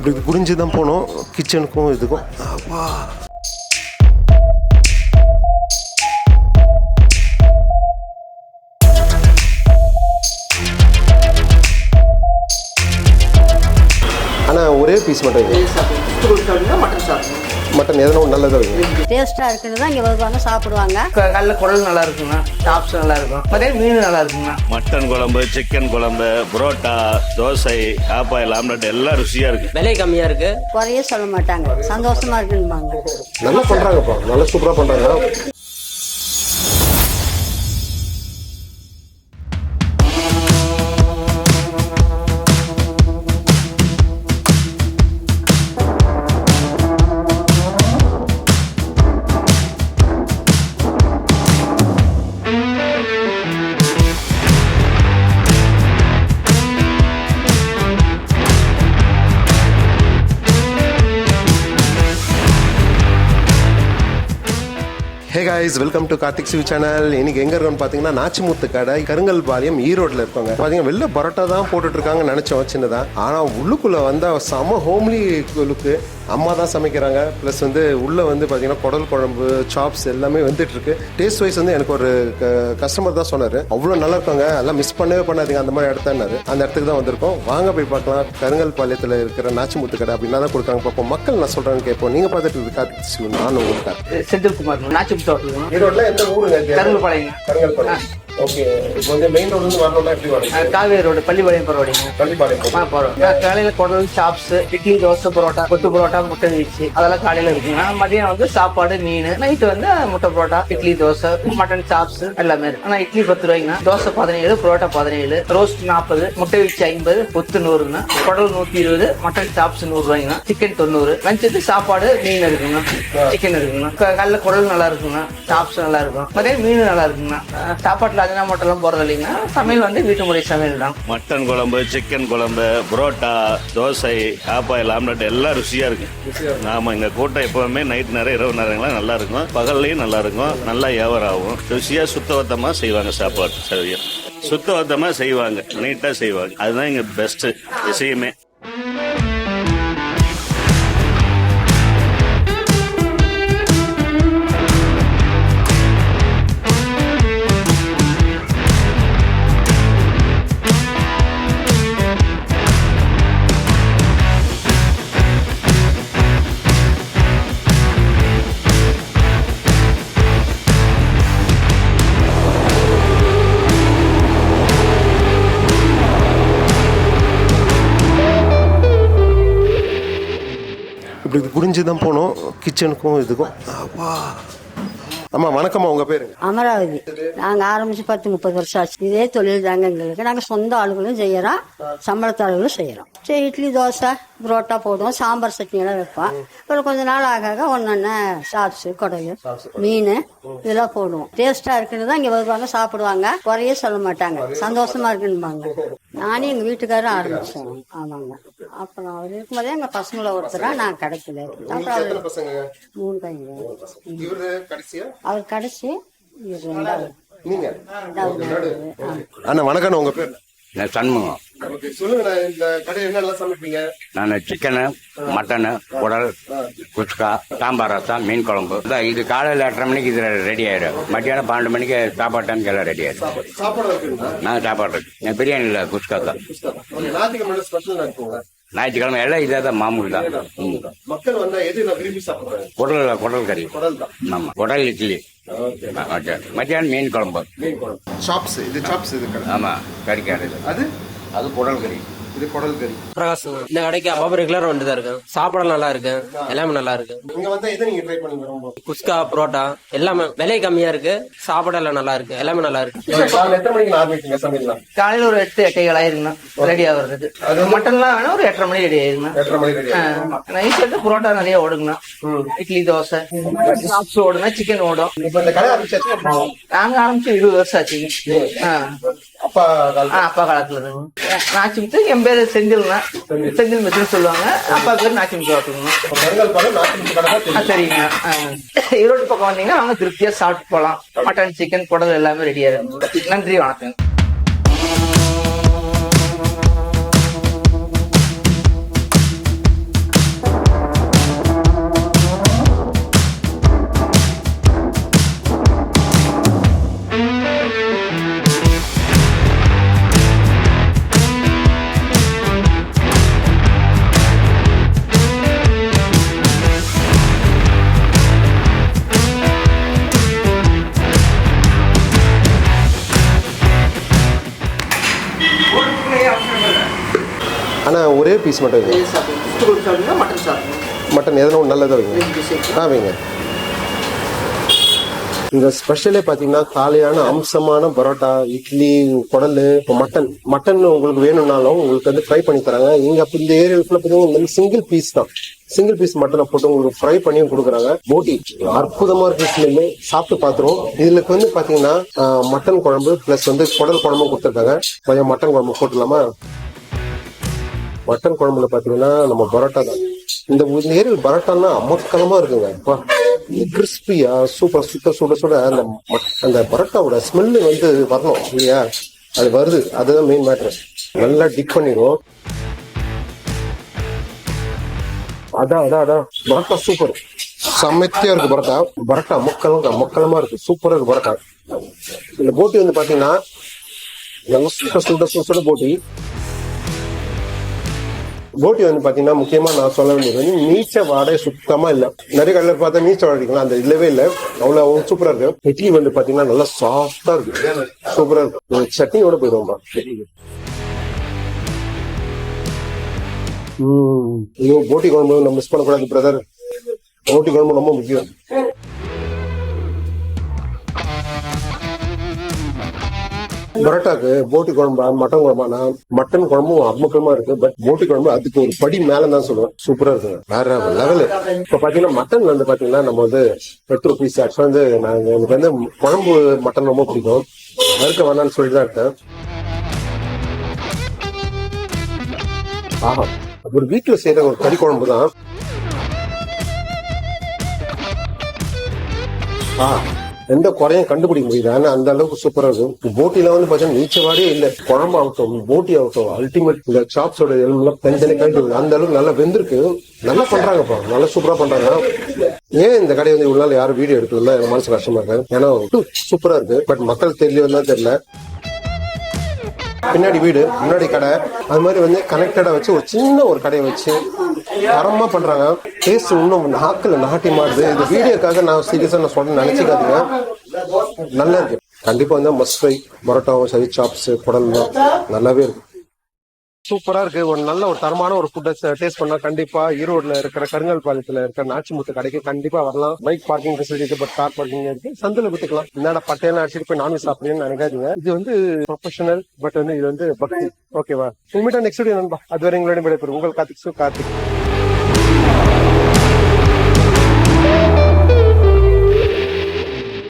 இப்படி புரிஞ்சு தான் போனோம். கிச்சனுக்கும் இதுக்கும். அப்பா ஆனால் ஒரே பீஸ் மட்டும் மட்டன் சாப்பிடுங்க மட்டன் எதனா ஒன்று நல்லதாக வைங்க. டேஸ்ட்டாக இருக்குன்னு தான் இங்கே வருவாங்க சாப்பிடுவாங்க. கடல குடல் நல்லா இருக்குங்க டாப்ஸ் நல்லா இருக்கும். மதியம் மீன் நல்லா இருக்குங்க மட்டன் குழம்பு சிக்கன் குழம்பு புரோட்டா தோசை ஆப்பாயில் ஆம்லெட் எல்லாம் ருசியாக இருக்குது விலை கம்மியா இருக்கு. குறையே சொல்ல மாட்டாங்க. சந்தோஷமா இருக்குன்னுபாங்க நல்லா பண்ணுறாங்கப்பா நல்லா சூப்பராக பண்ணுறாங்க hey guys welcome to Karthik Shiv channel இன்னைக்கு எங்க இருக்கோம்னு பாத்தீங்கன்னா நாச்சிமுத்து கடை கருங்கல் பாளையம் ஈரோட்ல இருப்பாங்க பார்த்தீங்கன்னா வெளில பரோட்டா தான் போட்டுட்டு இருக்காங்கன்னு நினைச்சோம் சின்னதா ஆனா உள்ளுக்குள்ள வந்த செம ஹோம்லி லுக்கு அம்மா தான் சமைக்கிறாங்க. ப்ளஸ் வந்து உள்ளே வந்து பார்த்தீங்கன்னா குடல் குழம்பு சாப்ஸ் எல்லாமே வந்துட்டுருக்கு டேஸ்ட் வைஸ் வந்து எனக்கு ஒரு கஸ்டமர் தான் சொன்னார். அவ்வளோ நல்லா இருக்காங்க. எல்லாம் மிஸ் பண்ணவே பண்ணாதீங்க. அந்த மாதிரி இடத்தாரு அந்த இடத்துக்கு தான் வந்திருக்கோம். வாங்க போய் பார்க்கலாம். கருங்கல் பாளையத்தில் இருக்கிற நாச்சிமுத்து கடை அப்படின்னா தான் கொடுக்காங்க பார்ப்போம் மக்கள் நான் சொல்கிறேன்னு கேட்போம். நீங்கள் பார்த்துட்டு இருக்கு கார்த்திக் சிவ் நானும் உங்களுக்கு செந்தில்குமார் ஈரோட்ல எந்த ஊருங்க? கருங்கல்பாளையங்க கருங்கல்பாளையம் ஓகே இப்போ வந்து மெயின் ரோட்ல இருந்து வரணும்னா எப்படி வரணும் காவேரி ரோடு பள்ளிப்பாளையம் ஆ போறோம். காலையில குடல் சாப்ஸ் இட்லி தோசை பரோட்டா கொத்து பரோட்டா முட்டை வீச்சு அதெல்லாம் காலையில இருக்குங்க மதியம் வந்து சாப்பாடு மீன் நைட்டு வந்து முட்டை பரோட்டா இட்லி தோசை மட்டன் சாப்ஸ் எல்லாமே இருக்கு. ஆனா இட்லி பத்து ரூபாய்ங்க தோசை பதினேழு பரோட்டா பதினேழு ரோஸ்ட் நாற்பது முட்டை வீச்சு ஐம்பது கொத்து நூறுங்க குடல் நூத்தி இருபது மட்டன் சாப்ஸ் நூறு ரூபாய்ங்க சிக்கன் தொண்ணூறு. லஞ்சுக்கு சாப்பாடு மீன் இருக்குங்க சிக்கன் இருக்குங்க காலைல குடல் நல்லா இருக்குங்க சாப்ஸ் நல்லா இருக்கும். மதியம் மீன் நல்லா இருக்குங்க சாப்பாட்டுல அஜினா மட்டும் போறது இல்லைங்க சமையல் வந்து வீட்டு முறை சமையல் தான். மட்டன் குழம்பு சிக்கன் குழம்பு புரோட்டா தோசை ஆப்பாயில் ஆம்லெட் எல்லாம் ருசியாக இருக்கு. நாம எங்கள் கூட்டம் எப்பவுமே நைட் நேரம் இரவு நேரங்கள்லாம் நல்லா இருக்கும். பகல்லையும் நல்லா இருக்கும். நல்லா வியாபாரம் ஆகும் ருசியாக சுத்தபத்தமாக செய்வாங்க சாப்பாடு சரியா சுத்தபத்தமாக செய்வாங்க. நீட்டாக செய்வாங்க. அதுதான் இங்கே பெஸ்ட்டு விஷயமே புரிஞ்சு தான் போனோம் கிச்சனுக்கும் இதுக்கும். அப்பா. அம்மா வணக்கம்மா உங்க பேருங்க. அமராவதி. நாங்கள் ஆரம்பிச்சு பத்து முப்பது வருஷம் ஆச்சு. இதே தொழில் தாங்க எங்களுக்கு. நாங்கள் சொந்த ஆளுகளும் செய்யறோம். சம்பளத்தாளுகளும் செய்யறோம். சரி இட்லி தோசை புரோட்டா போடுவோம். சாம்பார் சட்னி எல்லாம் வைப்போம். அப்புறம் கொஞ்ச நாள் ஆக ஆக ஒன்னொன்னு சாப்ஸு குடல் மீன் இதெல்லாம் போடுவோம். டேஸ்டா இருக்குன்னு தான் இங்கே வருவாங்க சாப்பிடுவாங்க. குறையே சொல்ல மாட்டாங்க. சந்தோஷமா இருக்குன்னுபாங்க நானே எங்கள் வீட்டுக்காரரும் ஆரம்பிச்சோம். ஆமாங்க. அப்புறம் அவர் இருக்கும்போதே எங்கள் பசங்களை ஒருத்தரா நான் கிடைக்கல அப்புறம் அவர் பசங்க? மூணு பையன். அவர் கடைசி இவர் ரெண்டாவது. அண்ணா வணக்கம் உங்க பேர்? நான் சண்முகம். நான் இந்த கடை என்னெல்லாம் சமைப்பீங்க? நான் சிக்கனு மட்டனு குடல் குஸ்கா சாம்பார் ரசம் மீன் குழம்பு. இது காலையில் எட்டரை மணிக்கு இது ரெடி ஆயிடும். மத்தியானம் பன்னெண்டு மணிக்கு சாப்பாடு டைமுக்கு எல்லாம் ரெடி ஆயிடும். சாப்பாடு நான் சாப்பாடு இருக்கு. இல்லை குஸ்கா தான். ஞாயிற்றுக்கிழமை எல்லாம் இதே தான் மாமூல் தான். மக்கள் வந்தா எது நான் விரும்பி சாப்பிடுறேன்? குடல் குடல் கறி. குடல் தான். ஆமாம் குடல் இட்லி. ஓகே. மத்தியானம் மீன் குழம்பு. மீன் குழம்பு. சாப்ஸ் இது சாப்ஸ் இது ஆமாம் கறிக்காரு அது? அது குடல் கறி. இது குடல் கறி. பிரகாசம் இந்த கடைக்கு அப்பப்போ ரெகுலர் வந்துட்டு தான் இருக்கேன் சாப்பாடு நல்லா இருக்கு. எல்லாமே நல்லா இருக்கு. இங்க வந்தா எதை நீங்க ட்ரை பண்ணுங்க ரொம்ப? குஸ்கா புரோட்டா எல்லாமே விலை கம்மியா இருக்கு. சாப்பாடு எல்லாம் நல்லா இருக்கு. எல்லாமே நல்லா இருக்கு. எத்தனை மணிக்கு காலையில ஒரு எட்டு எட்டைகள் ஆயிருங்கண்ணா. ரெடி ஆகுறதுக்கு. மட்டன்லாம் வேணா ஒரு எட்டரை மணி ரெடி ஆயிருங்கண்ணா. எட்டரை மணி ரெடி நைட் வந்து புரோட்டா நிறைய ஓடுங்கண்ணா. இட்லி தோசை சாப்ஸ் ஓடுங்க சிக்கன் ஓடும். இப்ப இந்த கடை ஆரம்பிச்சாச்சு அப்புறம் நாங்க ஆரம்பிச்சு இருபது வருஷம் ஆச்சுங்க. ஆ. அப்பா அப்பா காலத்துல. நாச்சிமுத்து என் பேரு செந்தில்ண்ணா செந்தில். மெத்துன்னு சொல்லுவாங்க. அப்பா பேர் நாச்சிமுத்து ஓட்டுங்கண்ணா கருங்கல் பழம் நாட்டு கடை தான் ஆ, சரிங்க. ஈரோடு பக்கம் வந்தீங்கன்னா அவங்க திருப்தியா சாப்பிட்டு போலாம். மட்டன் சிக்கன் குடல் எல்லாமே ரெடியா இருக்கு. நன்றி வணக்கம். சிங்கிள் பீஸ் மட்டும் வைங்க மட்டன் எதனா ஒன்று நல்லதாக வைங்க ஆ வைங்க. இந்த ஸ்பெஷலே பார்த்தீங்கன்னா காலையான அம்சமான பரோட்டா இட்லி குடல் இப்போ மட்டன். மட்டன் உங்களுக்கு வேணும்னாலும் உங்களுக்கு வந்து ஃப்ரை பண்ணி தராங்க. இங்க அப்ப இந்த ஏரியாவில் பார்த்தீங்கன்னா சிங்கிள் பீஸ் தான். சிங்கிள் பீஸ் மட்டனை போட்டு உங்களுக்கு ஃப்ரை பண்ணியும் கொடுக்குறாங்க. போட்டி. அற்புதமா இருக்கு ஸ்மெல்லு சாப்பிட்டு பார்த்துருவோம் இதுல வந்து பாத்தீங்கன்னா ஆ, மட்டன் குழம்பு பிளஸ் வந்து குடல் குழம்பும் கொடுத்துருக்காங்க. கொஞ்சம் மட்டன் குழம்பு போட்டுலாமா மட்டன் குழம்புல பாத்தீங்கன்னா நம்ம பரோட்டா தான். இந்த இந்த பரோட்டான்னா அமக்கலமா இருக்குங்க. அப்பா கிறிஸ்பியா சூப்பர் சுத்த சுட சுட அந்த அந்த பரோட்டாவோட ஸ்மெல்லு வந்து வரணும் இல்லையா? அது வருது. அதுதான் மெயின் மேட்ரு நல்லா டிக் பண்ணிடும் அதான் அதான் அதான் பரோட்டா சூப்பர் சமத்தியா இருக்கு பரோட்டா. பரோட்டா அமக்கலம் அமக்கலமா இருக்கு. சூப்பரா இருக்கு பரோட்டா. இந்த போட்டி வந்து பாத்தீங்கன்னா நல்லா சுட சுட சுட போட்டி. போட்டி வந்து பாத்தீங்கன்னா முக்கியமா நான் சொல்ல வேண்டியது வந்து நீச்ச வாடகை சுத்தமா இல்ல. நிறைய கடையில் பார்த்தா நீச்ச வாடகைக்கலாம் அந்த இல்லவே இல்ல. அவ்வளவு சூப்பரா இருக்கு. இட்லி வந்து பாத்தீங்கன்னா நல்லா சாஃப்டா இருக்கு. சூப்பரா இருக்கு. சட்னியோட போயிடும் ஐயோ போட்டி குழம்பு நம்ம மிஸ் பண்ணக்கூடாது பிரதர் போட்டி குழம்பு ரொம்ப முக்கியம். பரோட்டாக்கு போட்டி குழம்பா மட்டன் குழம்பானா மட்டன் குழம்பும் அம்மக்கமா இருக்கு பட் போட்டி குழம்பு அதுக்கு ஒரு படி மேல தான் சொல்லுவேன். சூப்பரா இருக்கு. வேற லெவலு இப்ப பாத்தீங்கன்னா மட்டன் வந்து பாத்தீங்கன்னா நம்ம வந்து எட்டு ருபீஸ் ஆக்சுவலா வந்து நாங்க எனக்கு வந்து குழம்பு மட்டன் ரொம்ப பிடிக்கும். மறுக்க வேணாம்னு சொல்லிட்டு தான் இருக்கேன். ஆஹா. ஒரு வீட்டுல செய்யற ஒரு கறி குழம்பு தான். ஆ. எந்த குறையும் கண்டுபிடிக்க முடியுது. ஆனா அந்த அளவுக்கு சூப்பரா இருக்கும். போட்டில வந்து பாத்தீங்கன்னா நீச்சவாடியே இல்ல. குழம்பு ஆகட்டும் போட்டி ஆகட்டும் அல்டிமேட் இந்த சாப்ஸோட எல்லாம் தனித்தனி கழிட்டு அந்த அளவுக்கு நல்லா வெந்திருக்கு. நல்லா பண்றாங்கப்பா நல்லா சூப்பரா பண்றாங்க. ஏன் இந்த கடையை வந்து இவ்வளவு நாள் யாரும் வீடியோ எடுக்கல மனசு கஷ்டமா இருக்கு. ஏன்னா சூப்பரா இருக்கு. பட் மக்கள் தெரியல தெரியல. பின்னாடி வீடு முன்னாடி கடை. அது மாதிரி வந்து கனெக்டடாக வச்சு ஒரு சின்ன ஒரு கடையை வச்சு தரமாக பண்ணுறாங்க டேஸ்ட் இன்னும் நாக்கில் நாட்டி மாறுது. இந்த வீடியோக்காக நான் சீரியஸாக நான் சொல்ல நினச்சிக்காதீங்க. நல்லா இருக்கு. கண்டிப்பாக வந்து மஸ்ட் ஃப்ரை மொரட்டாவும் சரி சாப்ஸு குடல்லாம் நல்லாவே இருக்கும் சூப்பரா இருக்கு. ஒரு நல்ல ஒரு தரமான ஒரு ஃபுட்டை டேஸ்ட் பண்ணா கண்டிப்பா ஈரோட்ல இருக்கிற கருங்கல் பாளையத்துல இருக்கிற நாச்சிமுத்து கடைக்கு கண்டிப்பா வரலாம். Bike parking facility but car parking இருக்கு. சந்தில குத்துக்கலாம் என்னடா பட்டையெல்லாம் அடிச்சுட்டு போய் நான்வெஜ் சாப்பிடுறேன்னு நினைக்காதீங்க. இது வந்து ப்ரொஃபஷனல் பட் வந்து இது வந்து பக்தி. ஓகேவா உங்கள்கிட்ட நெக்ஸ்ட் வீடியோ நண்பா. அது வரை எங்களோட விடைபெறும் உங்கள் கார்த்திக் சு கார்த்திக்.